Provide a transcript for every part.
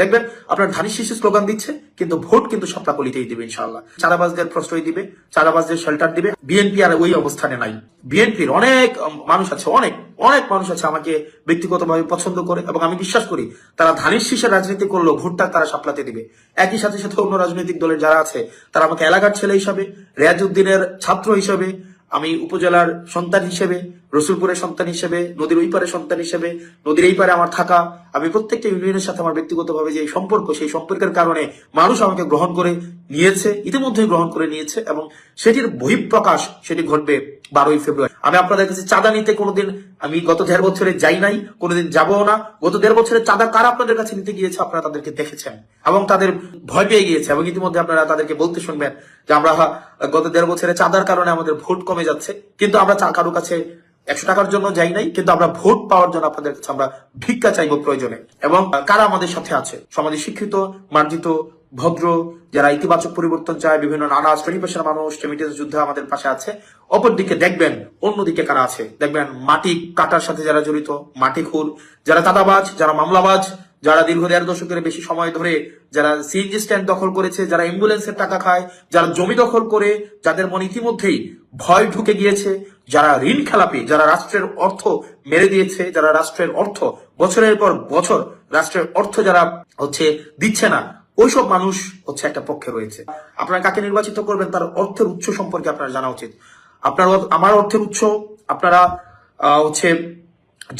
দেখবেন, আপনার ধানি শীর্ষে স্লোগান দিচ্ছে, কিন্তু ভোট কিন্তু সপ্তাহলিতেই দিবে ইনশাল্লাহ চাঁদাবাজদের প্রশ্রয় দিবে চাঁদাবাজদের শেল্টার দিবে। বিএনপি আর ওই অবস্থানে নাই। বিএনপির অনেক মানুষ আছে, অনেক অনেক মানুষ আছে আমাকে ব্যক্তিগতভাবে পছন্দ করে এবং আমি বিশ্বাস করি, তারা ধানের শীর্ষে রাজনীতি করলেও ভোটটা তারা সাপলাতে দিবে। একই সাথে সাথে অন্য রাজনৈতিক দলের যারা আছে, তারা আমাকে এলাকার ছেলে হিসাবে, রেয়াজউদ্দিনের ছাত্র হিসাবে, আমি উপজেলার সন্তান হিসেবে রসুলপুরের সন্তান হিসেবে, নদীর ওই পারে সন্তান হিসেবে, নদীর এই পারে আমার থাকা। আমি প্রত্যেকটা ইউনিয়নের সাথে আমার ব্যক্তিগতভাবে যে সম্পর্ক, সেই সম্পর্কের কারণে মানুষ আমাকে গ্রহণ করে নিয়েছে, ইতিমধ্যে গ্রহণ করে নিয়েছে এবং সেটির বহিঃপ্রকাশ সেটি ঘটবে বারোই ফেব্রুয়ারি। আমি আপনাদের কাছে চাঁদা নিতে কোনোদিন, আমি গত দেড় বছরে যাই নাই, কোনোদিন যাব না। গত দেড় বছরে চাঁদা কারা আপনাদের কাছে নিতে গিয়েছে আপনারা তাদেরকে দেখেছেন এবং তাদের ভয় পেয়ে গিয়েছে এবং ইতিমধ্যে আপনারা তাদেরকে বলতে শুনবেন যে আমরা গত দেড় বছরে চাঁদার কারণে আমাদের ভোট কমে যাচ্ছে, কিন্তু আমরা চা- কারও কাছে একশো টাকার জন্য যাই নাই, কিন্তু আমরা ভোট পাওয়ার জন্য আপনাদের কাছে আমরা ভিক্ষা চাইব প্রয়োজনে। এবং কারা আমাদের সাথে আছে? সমাজে শিক্ষিত, মার্জিত, ভদ্র, যারা ইতিবাচক পরিবর্তন চায়, বিভিন্ন নানা শ্রেণি পেশার মানুষ যুদ্ধে আমাদের পাশে আছে। অপরদিকে দেখবেন, অন্যদিকে কারা আছে? দেখবেন মাটি কাটার সাথে যারা জড়িত, মাটি খুর, যারা চাঁদাবাজ, যারা মামলাবাজ, যারা দীর্ঘ দেড় দশকের বেশি সময় ধরে যারা সিএনজি স্ট্যান্ড দখল করেছে, যারা অ্যাম্বুলেন্সের টাকা খায়, যারা জমি দখল করে, যাদের মনে ইতিমধ্যেই ভয় ঢুকে গিয়েছে যারা ঋণ খেলাপি, যারা রাষ্ট্রের অর্থ মেরে দিয়েছে, যারা রাষ্ট্রের অর্থ বছরের পর বছর রাষ্ট্রের অর্থ যারা হচ্ছে দিচ্ছে না, ওইসব মানুষ হচ্ছে একটা পক্ষে রয়েছে। আপনারা কাকে নির্বাচিত করবেন তার অর্থের উৎস সম্পর্কে আপনার জানা উচিত। আপনার আমার অর্থের উৎস আপনারা হচ্ছে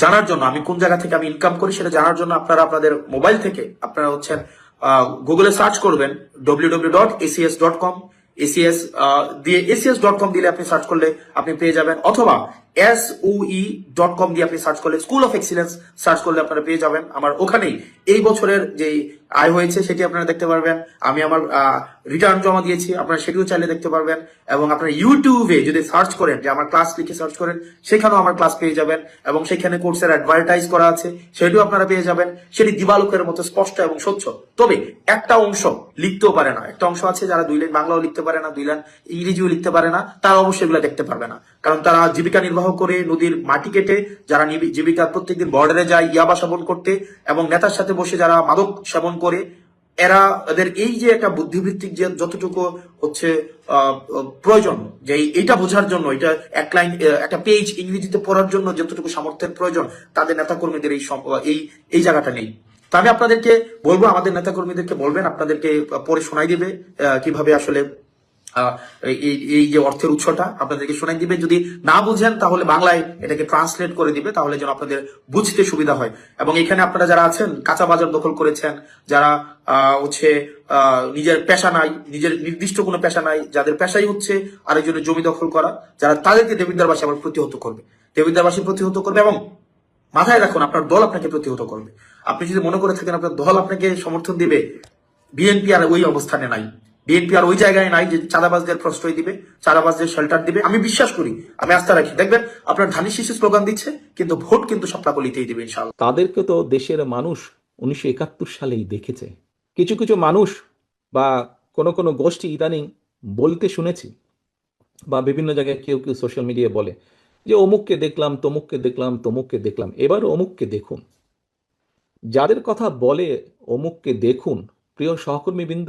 জানার জন্য, আমি কোন জায়গা থেকে আমি ইনকাম করি সেটা জানার জন্য আপনারা আপনাদের মোবাইল থেকে আপনারা হচ্ছেন গুগলে সার্চ করবেন W W dot ACS dot com ACS দিয়ে এসিএস ডট কম দিলে আপনি সার্চ করলে আপনি পেয়ে যাবেন, অথবা এস ই ডট কম দিয়ে আপনি সার্চ করলে স্কুল অফ এক্সিলেন্স সার্চ করলে আপনারা পেয়ে যাবেন। আমার ওখানেই এই বছরের যে আয় হয়েছে সেটি আপনারা দেখতে পারবেন। আমি আমার রিটার্ন জমা দিয়েছি, আপনারা সেটিও চাইলে দেখতে পারবেন। এবং আপনারা ইউটিউবে যদি সার্চ করেন, যে আমার ক্লাস লিখে সার্চ করেন, সেখানেও আমার ক্লাস পেয়ে যাবেন। এবং সেখানে কোর্সের অ্যাডভার্টাইজ করা আছে, সেটিও আপনারা পেয়ে যাবেন। সেটি দিবালোকের মতো স্পষ্ট এবং স্বচ্ছ। তবে একটা অংশ লিখতেও পারে না। একটা অংশ আছে যারা দুই লাইন বাংলাও লিখতে পারে না, দুই লাইন ইংরেজিও লিখতে পারে না, তারা অবশ্যই এগুলো দেখতে পারবে না। কারণ তারা জীবিকা নির্বাহ করে নদীর মাটি কেটে, যারা জীবিকা প্রত্যেকদিন বর্ডারে যায়, ইয়াবা সেবন করতে এবং নেতার সাথে বসে যারা মাদক সেবন করে, এরা এদের এই যে একটা বুদ্ধিভিত্তিক যে যতটুকু হচ্ছে প্রয়োজন, যে এটা বোঝার জন্য, এটা এক লাইন একটা পেজ ইংরেজিতে পড়ার জন্য যতটুকু সামর্থ্যের প্রয়োজন, তাদের নেতাকর্মীদের এই এই এই জায়গাটা নেই। তবে আপনাদেরকে বলব, আমাদের নেতাকর্মীদেরকে বলবেন, আপনাদেরকে পরে শোনাই দেবে কীভাবে আসলে এই যে অর্থের উৎসটা আপনাদেরকে শোনাই দিবে। যদি না বুঝেন, তাহলে বাংলায় এটাকে ট্রান্সলেট করে দিবে, তাহলে যেন আপনাদের বুঝতে সুবিধা হয়। এবং এখানে আপনারা যারা আছেন, কাঁচা বাজার দখল করেছেন, যারা হচ্ছে নিজের পেশা নাই, নিজের নির্দিষ্ট কোনো পেশা নাই, যাদের পেশাই হচ্ছে আরেকজনের জমি দখল করা, যারা তাদেরকে দেবিদ্দারবাসী আবার প্রতিহত করবে। দেবিদ্দারবাসী প্রতিহত করবে এবং মাথায় রাখুন, আপনার দল আপনাকে প্রতিহত করবে। আপনি যদি মনে করে থাকেন, আপনার দল আপনাকে সমর্থন দিবে, বিএনপি আর ওই অবস্থানে নাই। বিএনপি আর ওই জায়গায় নাই যে চাঁদাবাজদের প্রশ্রয় দিবে, চাঁদাবাজদের শেল্টার দিবে। আমি বিশ্বাস করি, আমি আস্থা রাখি। দেখবেন, আপনার ধানি শীর্ষে স্লোগান দিচ্ছে, কিন্তু ভোট কিন্তু সপ্তাহলিতেই দিবে ইনশাল্লাহ তাদেরকে তো দেশের মানুষ উনিশশো একাত্তর সালেই দেখেছে। কিছু কিছু মানুষ বা কোনো কোনো গোষ্ঠী ইদানিং বলতে শুনেছি বা বিভিন্ন জায়গায় কেউ কেউ সোশ্যাল মিডিয়ায় বলে যে, অমুককে দেখলাম, তমুককে দেখলাম তমুককে দেখলাম। এবার অমুককে দেখুন। যাদের কথা বলে অমুককে দেখুন, প্রিয় সহকর্মীবৃন্দ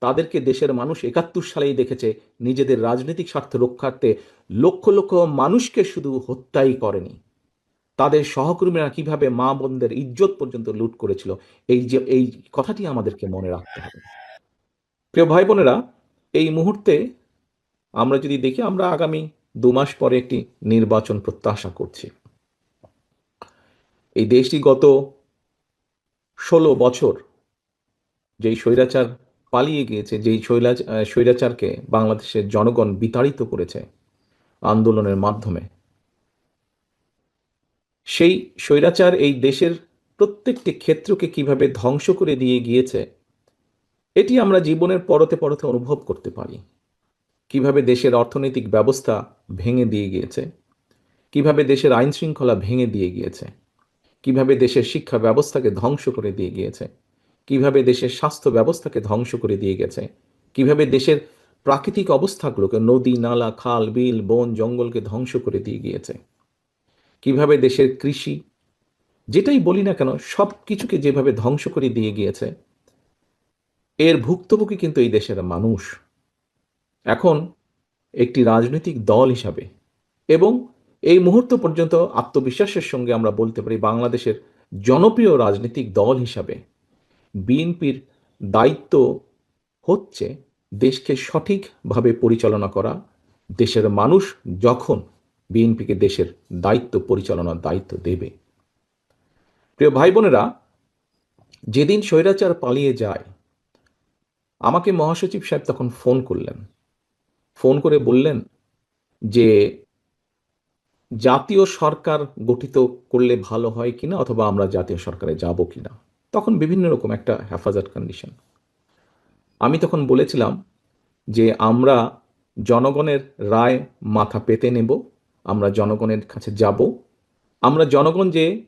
তাদেরকে দেশের মানুষ একাত্তর সালেই দেখেছে, নিজেদের রাজনৈতিক স্বার্থ রক্ষার্থে লক্ষ লক্ষ মানুষকে শুধু হত্যাই করেনি। তাদের সহকর্মীরা কীভাবে মা বোনদের ইজ্জত পর্যন্ত লুট করেছিল, এই যে, এই কথাটি আমাদেরকে মনে রাখতে হবে। প্রিয় ভাই বোনেরা, এই মুহূর্তে আমরা যদি দেখি, আমরা আগামী দু মাস পরে একটি নির্বাচন প্রত্যাশা করছি। এই দেশটি গত ষোলো বছর যেই স্বৈরাচার পালিয়ে গিয়েছে, যেই শৈলাচ স্বৈরাচারকে বাংলাদেশের জনগণ বিতাড়িত করেছে আন্দোলনের মাধ্যমে। সেই স্বৈরাচার এই দেশের প্রত্যেকটি ক্ষেত্রকে কীভাবে ধ্বংস করে দিয়ে গিয়েছে, এটি আমরা জীবনের পরতে পরতে অনুভব করতে পারি। কীভাবে দেশের অর্থনৈতিক ব্যবস্থা ভেঙে দিয়ে গিয়েছে, কীভাবে দেশের আইন শৃঙ্খলা ভেঙে দিয়ে গিয়েছে, কীভাবে দেশের শিক্ষা ব্যবস্থাকে ধ্বংস করে দিয়ে গিয়েছে কীভাবে দেশের স্বাস্থ্য ব্যবস্থাকে ধ্বংস করে দিয়ে গেছে? কীভাবে দেশের প্রাকৃতিক অবস্থাগুলোকে নদী, নালা, খাল, বিল, বন, জঙ্গলকে ধ্বংস করে দিয়ে গিয়েছে? কীভাবে দেশের কৃষি, যেটাই বলি না কেন, সব কিছুকে যেভাবে ধ্বংস করে দিয়ে গিয়েছে, এর ভুক্তভোগী কিন্তু এই দেশের মানুষ। এখন একটি রাজনৈতিক দল হিসাবে এবং এই মুহূর্ত পর্যন্ত আত্মবিশ্বাসের সঙ্গে আমরা বলতে পারি বাংলাদেশের জনপ্রিয় রাজনৈতিক দল হিসাবে বিএনপির দায়িত্ব হচ্ছে দেশকে সঠিকভাবে পরিচালনা করা। দেশের মানুষ যখন বিএনপিকে দেশের দায়িত্ব, পরিচালনার দায়িত্ব দেবে। প্রিয় ভাই বোনেরা যেদিন স্বৈরাচার পালিয়ে যায়, আমাকে মহাসচিব সাহেব তখন ফোন করলেন। ফোন করে বললেন যে, জাতীয় সরকার গঠিত করলে ভালো হয় কিনা অথবা আমরা জাতীয় সরকারে যাব কিনা? তখন বিভিন্ন রকম একটা হেফাজত কন্ডিশন আমি তখন বলেছিলাম যে আমরা জনগণের রায় মাথা পেতে নেব, আমরা জনগণের কাছে যাব, আমরা জনগণ যে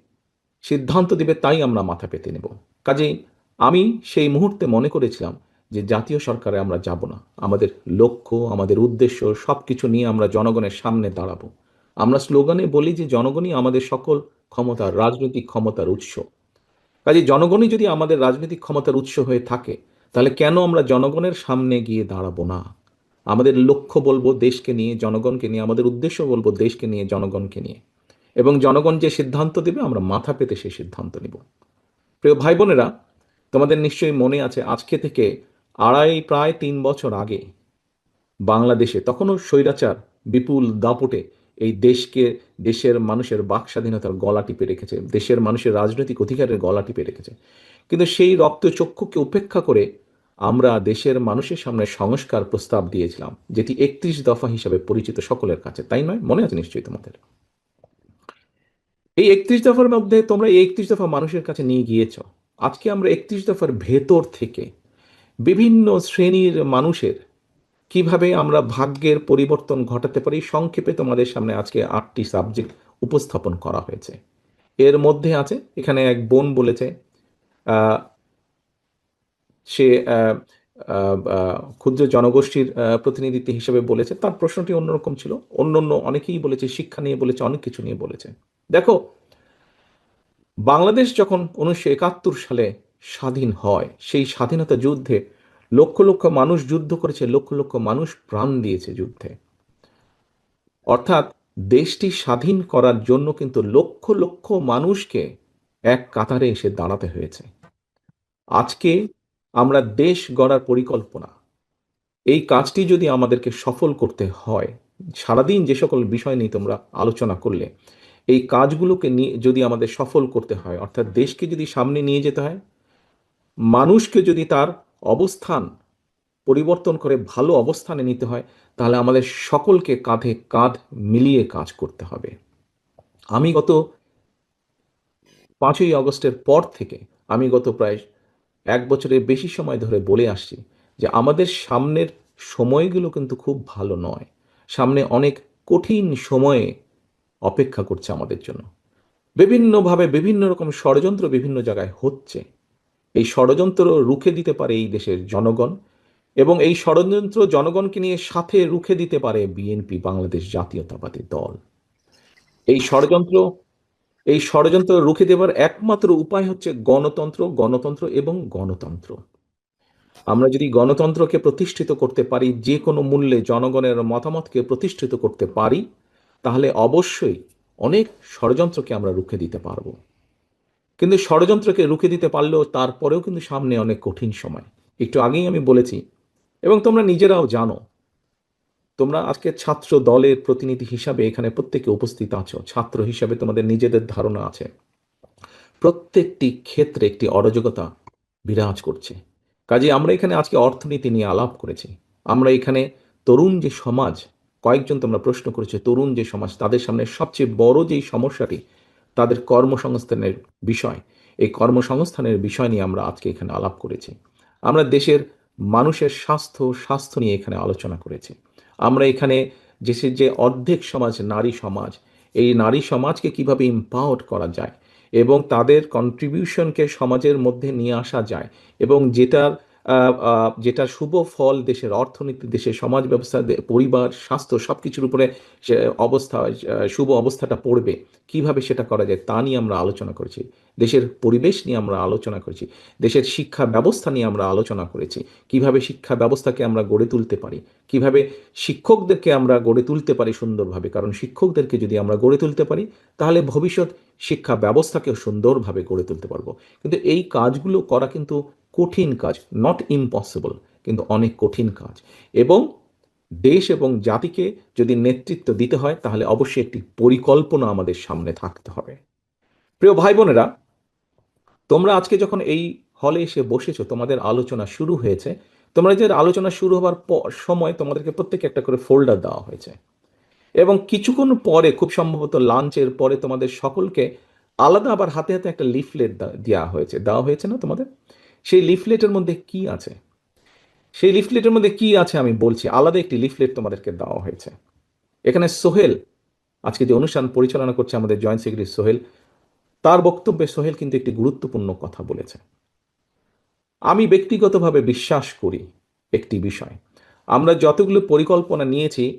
সিদ্ধান্ত দেবে তাই আমরা মাথা পেতে নেব। কাজেই আমি সেই মুহূর্তে মনে করেছিলাম যে জাতীয় সরকারে আমরা যাব না। আমাদের লক্ষ্য, আমাদের উদ্দেশ্য সব কিছু নিয়ে আমরা জনগণের সামনে দাঁড়াবো। আমরা স্লোগানে বলি যে জনগণই আমাদের সকল ক্ষমতার, রাজনৈতিক ক্ষমতার উৎস। কাজে জনগণই যদি আমাদের রাজনৈতিক ক্ষমতার উৎস হয়ে থাকে, তাহলে কেন আমরা জনগণের সামনে গিয়ে দাঁড়াবো না? আমাদের লক্ষ্য বলব দেশকে নিয়ে, জনগণকে নিয়ে, আমাদের উদ্দেশ্য বলব দেশকে নিয়ে, জনগণকে নিয়ে। এবং জনগণ যে সিদ্ধান্ত দেবে, আমরা মাথা পেতে সেই সিদ্ধান্ত নিব। প্রিয় ভাই বোনেরা, তোমাদের নিশ্চয়ই মনে আছে, আজকে থেকে আড়াই, প্রায় তিন বছর আগে বাংলাদেশে তখনও স্বৈরাচার বিপুল দাপটে এই দেশকে, দেশের মানুষের বাক স্বাধীনতার গলা টিপে রেখেছে, দেশের মানুষের রাজনৈতিক অধিকারের গলা টিপে রেখেছে। কিন্তু সেই রক্তচক্ষুকে উপেক্ষা করে আমরা দেশের মানুষের সামনে সংস্কার প্রস্তাব দিয়েছিলাম, যেটি একত্রিশ দফা হিসাবে পরিচিত সকলের কাছে। তাই নয়? মনে আছে নিশ্চয়ই তোমাদের? এই একত্রিশ দফার মধ্যে তোমরা এই একত্রিশ দফা মানুষের কাছে নিয়ে গিয়েছ। আজকে আমরা একত্রিশ দফার ভেতর থেকে বিভিন্ন শ্রেণির মানুষের কীভাবে আমরা ভাগ্যের পরিবর্তন ঘটাতে পারি? সংক্ষেপে তোমাদের সামনে আজকে আটটি সাবজেক্ট উপস্থাপন করা হয়েছে। এর মধ্যে আছে, এখানে এক বোন বলেছে সে ক্ষুদ্র জনগোষ্ঠীর প্রতিনিধিত্ব হিসেবে বলেছে। তার প্রশ্নটি অন্যরকম ছিল। অন্য অন্য অনেকেই বলেছে, শিক্ষা নিয়ে বলেছে, অনেক কিছু নিয়ে বলেছে। দেখো, বাংলাদেশ যখন উনিশশো একাত্তর সালে স্বাধীন হয়, সেই স্বাধীনতা যুদ্ধে লক্ষ লক্ষ মানুষ যুদ্ধ করেছে, লক্ষ লক্ষ মানুষ প্রাণ দিয়েছে যুদ্ধে। অর্থাৎ দেশটি স্বাধীন করার জন্য কিন্তু লক্ষ লক্ষ মানুষকে এক কাতারে এসে দাঁড়াতে হয়েছে। আজকে আমরা দেশ গড়ার পরিকল্পনা, এই কাজটি যদি আমাদেরকে সফল করতে হয়, সারাদিন যে সকল বিষয় নিয়ে তোমরা আলোচনা করলে, এই কাজগুলোকে নিয়ে যদি আমাদের সফল করতে হয়, অর্থাৎ দেশকে যদি সামনে নিয়ে যেতে হয়, মানুষকে যদি তার অবস্থান পরিবর্তন করে ভালো অবস্থানে নিতে হয়, তাহলে আমাদের সকলকে কাঁধে কাঁধ মিলিয়ে কাজ করতে হবে। আমি গত পাঁচই আগস্টের পর থেকে আমি গত প্রায় এক বছরের বেশি সময় ধরে বলে আসছি যে আমাদের সামনের সময়গুলো কিন্তু খুব ভালো নয়। সামনে অনেক কঠিন সময়ে অপেক্ষা করছে আমাদের জন্য। বিভিন্নভাবে বিভিন্ন রকম ষড়যন্ত্র বিভিন্ন জায়গায় হচ্ছে। এই ষড়যন্ত্র রুখে দিতে পারে এই দেশের জনগণ এবং এই ষড়যন্ত্র জনগণকে নিয়ে সাথে রুখে দিতে পারে বিএনপি, বাংলাদেশ জাতীয়তাবাদী দল। এই ষড়যন্ত্র এই ষড়যন্ত্র রুখে দেওয়ার একমাত্র উপায় হচ্ছে গণতন্ত্র গণতন্ত্র এবং গণতন্ত্র। আমরা যদি গণতন্ত্রকে প্রতিষ্ঠিত করতে পারি, যে কোনো মূল্যে জনগণের মতামতকে প্রতিষ্ঠিত করতে পারি, তাহলে অবশ্যই অনেক ষড়যন্ত্রকে আমরা রুখে দিতে পারব। কিন্তু ষড়যন্ত্রকে রুখে দিতে পারলেও তারপরেও কিন্তু সামনে অনেক কঠিন সময়। একটু আগেই আমি বলেছি, এবং তোমরা নিজেরাও জানো, তোমরা আজকে ছাত্র দলের প্রতিনিধি হিসাবে এখানে প্রত্যেকে উপস্থিত আছো, ছাত্র হিসাবে তোমাদের নিজেদের ধারণা আছে। প্রত্যেকটি ক্ষেত্রে একটি অরাজকতা বিরাজ করছে। কাজে আমরা এখানে আজকে অর্থনীতি নিয়ে আলাপ করেছি। আমরা এখানে তরুণ যে সমাজ, কয়েকজন তোমরা প্রশ্ন করেছ, তরুণ যে সমাজ, তাদের সামনে সবচেয়ে বড় যেই সমস্যাটি তাদের কর্মসংস্থানের বিষয়। এই কর্মসংস্থানের বিষয় নিয়ে আমরা আজকে এখানে আলাপ করেছি। আমরা দেশের মানুষের স্বাস্থ্য স্বাস্থ্য নিয়ে এখানে আলোচনা করেছি। আমরা এখানে দেশের যে অর্ধেক সমাজ, নারী সমাজ, এই নারী সমাজকে কীভাবে ইম্পাওয়ার করা যায় এবং তাদের কন্ট্রিবিউশনকে সমাজের মধ্যে নিয়ে আসা যায় এবং যেটার যেটা শুভ ফল দেশের অর্থনীতি, দেশের সমাজ ব্যবস্থা পরিবার, স্বাস্থ্য, সবকিছুর উপরে সে অবস্থা শুভ অবস্থাটা পড়বে। কীভাবে সেটা করা যায় তা নিয়ে আমরা আলোচনা করেছি। দেশের পরিবেশ নিয়ে আমরা আলোচনা করেছি। দেশের শিক্ষা ব্যবস্থা নিয়ে আমরা আলোচনা করেছি। কীভাবে শিক্ষা ব্যবস্থাকে আমরা গড়ে তুলতে পারি? কীভাবে শিক্ষকদেরকে আমরা গড়ে তুলতে পারি সুন্দরভাবে? কারণ শিক্ষকদেরকে যদি আমরা গড়ে তুলতে পারি, তাহলে ভবিষ্যৎ শিক্ষা ব্যবস্থাকেও সুন্দরভাবে গড়ে তুলতে পারব। কিন্তু এই কাজগুলো করা কিন্তু কঠিন কাজ নট ইম্পসিবল কিন্তু অনেক কঠিন কাজ। এবং দেশ এবং জাতিকে যদি নেতৃত্ব দিতে হয়, তাহলে অবশ্যই একটি পরিকল্পনা আমাদের সামনে থাকতে হবে। প্রিয় ভাই বোনেরা, তোমরা আজকে যখন এই হলে এসে বসেছো, তোমাদের আলোচনা শুরু হয়েছে। তোমরা যে আলোচনা শুরু হবার সময় তোমাদেরকে প্রত্যেকে একটা করে ফোল্ডার দেওয়া হয়েছে। এবং কিছুক্ষণ পরে, খুব সম্ভবত লাঞ্চের পরে তোমাদের সকলকে আলাদা আবার হাতে হাতে একটা লিফলেট দেওয়া হয়েছে। দেওয়া হয়েছে না তোমাদের? সেই লিফলেটের মধ্যে কি আছে? সেই লিফলেটের মধ্যে কি আছে আমি বলছি। আলাদা একটি লিফলেট তোমাদেরকে দেওয়া হয়েছে। এখানে সোহেল, আজকে যে অনুষ্ঠান পরিচালনা করছে আমাদের জয়েন্ট সেক্রেটারি সোহেল, তার বক্তব্যে সোহেল কিন্তু একটি গুরুত্বপূর্ণ কথা বলেছে। আমি ব্যক্তিগতভাবে বিশ্বাস করি একটি বিষয়। আমরা যতগুলো পরিকল্পনা নিয়েছি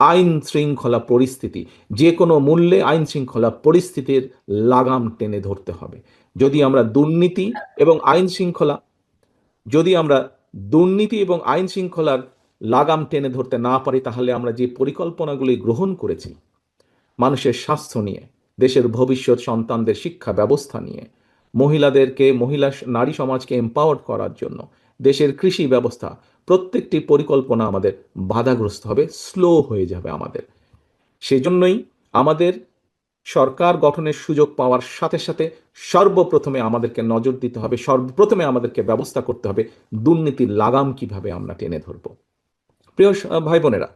আইন শৃঙ্খলা পরিস্থিতি, যে কোনো মূল্যে আইন শৃঙ্খলা পরিস্থিতির লাগাম টেনে ধরতে হবে। যদি আমরা দুর্নীতি এবং আইন শৃঙ্খলা যদি আমরা দুর্নীতি এবং আইন শৃঙ্খলার লাগাম টেনে ধরতে না পারি, তাহলে আমরা যে পরিকল্পনাগুলি গ্রহণ করেছি, মানুষের স্বাস্থ্য নিয়ে, দেশের ভবিষ্যৎ সন্তানদের শিক্ষা ব্যবস্থা নিয়ে, মহিলাদেরকে, মহিলা, নারী সমাজকে এম্পাওয়ার করার জন্য, দেশের কৃষি ব্যবস্থা প্রত্যেকটি পরিকল্পনা আমাদের বাধাগ্রস্ত হবে স্লো হয়ে যাবে আমাদের। সেজন্যই আমাদের সরকার গঠনের সুযোগ পাওয়ার সাথে সাথে সর্বপ্রথমে আমাদেরকে নজর দিতে হবে, সর্বপ্রথমে আমাদেরকে ব্যবস্থা করতে হবে দুর্নীতির লাগাম কীভাবে আমরা টেনে ধরব। প্রিয় ভাই বোনেরা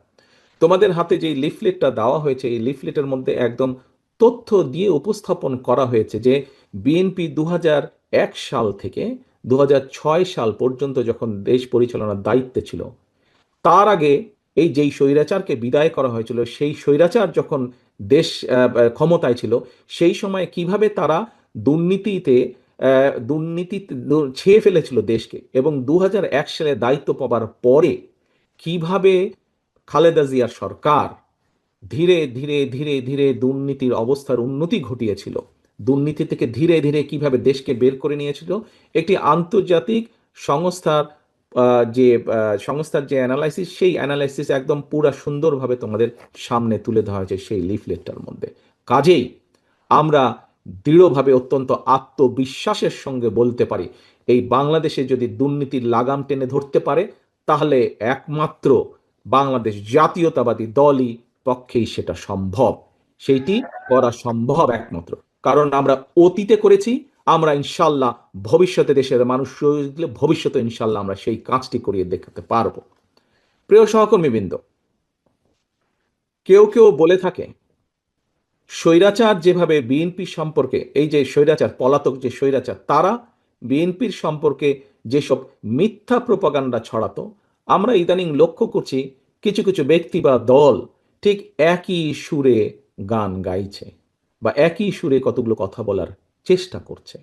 তোমাদের হাতে যে লিফলেটটা দেওয়া হয়েছে, এই লিফলেটের মধ্যে একদম তথ্য দিয়ে উপস্থাপন করা হয়েছে যে বিএনপি দু এক সাল থেকে দু হাজার ছয় সাল পর্যন্ত যখন দেশ পরিচালনার দায়িত্বে ছিল, তার আগে এই যেই স্বৈরাচারকে বিদায় করা হয়েছিল, সেই স্বৈরাচার যখন দেশ ক্ষমতায় ছিল, সেই সময় কীভাবে তারা দুর্নীতিতে দুর্নীতি ছেয়ে ফেলেছিল দেশকে এবং দু সালে দায়িত্ব পাবার পরে কীভাবে খালেদা জিয়ার সরকার ধীরে ধীরে ধীরে ধীরে দুর্নীতির অবস্থার উন্নতি ঘটিয়েছিল দুর্নীতি থেকে ধীরে ধীরে কীভাবে দেশকে বের করে নিয়েছিল, একটি আন্তর্জাতিক সংস্থার যে সংস্থার যে অ্যানালাইসিস সেই অ্যানালাইসিস একদম পুরা সুন্দরভাবে তোমাদের সামনে তুলে ধরা হয়েছে সেই লিফলেটটার মধ্যে। কাজেই আমরা দৃঢ়ভাবে অত্যন্ত আত্মবিশ্বাসের সঙ্গে বলতে পারি, এই বাংলাদেশে যদি দুর্নীতির লাগাম টেনে ধরতে পারে, তাহলে একমাত্র বাংলাদেশ জাতীয়তাবাদী দলই পক্ষেই সেটা সম্ভব। সেইটি করা সম্ভব একমাত্র। কারণ আমরা অতীতে করেছি, আমরা ইনশাল্লাহ ভবিষ্যতে দেশের মানুষ ভবিষ্যতে ইনশাল্লাহ আমরা সেই কাজটি করিয়ে দেখাতে পারব। প্রিয় সহকর্মীবৃন্দ, কেউ কেউ বলে থাকে, স্বৈরাচার যেভাবে বিএনপি সম্পর্কে, এই যে স্বৈরাচার, পলাতক যে স্বৈরাচার, তারা বিএনপির সম্পর্কে যেসব মিথ্যা প্রপাগান্ডা ছড়াতো, আমরা ইদানিং লক্ষ্য করছি কিছু কিছু ব্যক্তি বা দল ঠিক একই সুরে গান গাইছে। বা একই সুরে কতগুলো কথা বলার চেষ্টা করছে।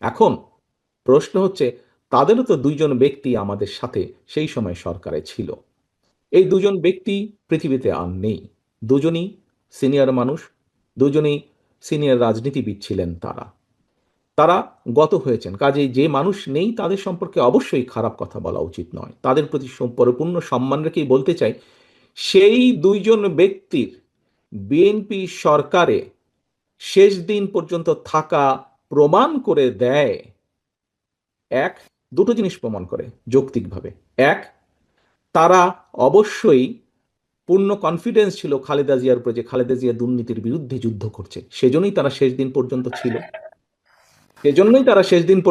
এখন প্রশ্ন হচ্ছে, তাদেরও তো দুইজন ব্যক্তি আমাদের সাথে সেই সময় সরকারে ছিল। এই দুজন ব্যক্তি পৃথিবীতে আর নেই। দুজনই সিনিয়র মানুষ, দুজনেই সিনিয়র রাজনীতিবিদ ছিলেন তারা। তারা গত হয়েছেন। কাজেই যে মানুষ নেই তাদের সম্পর্কে অবশ্যই খারাপ কথা বলা উচিত নয়। তাদের প্রতি পরিপূর্ণ সম্মান রেখেই বলতে চাই, সেই দুইজন ব্যক্তির বিএনপি সরকারে শেষ দিন পর্যন্ত থাকা প্রমাণ করে দেয়। এক, দুটো জিনিস প্রমাণ করে যৌক্তিকভাবে। এক, তারা অবশ্যই পূর্ণ কনফিডেন্স ছিল খালেদা জিয়ার উপরে যে খালেদা জিয়া দুর্নীতির বিরুদ্ধে যুদ্ধ করছে। সেজন্যই তারা শেষ দিন পর্যন্ত ছিল। সেজন্যই তারা শেষ দিন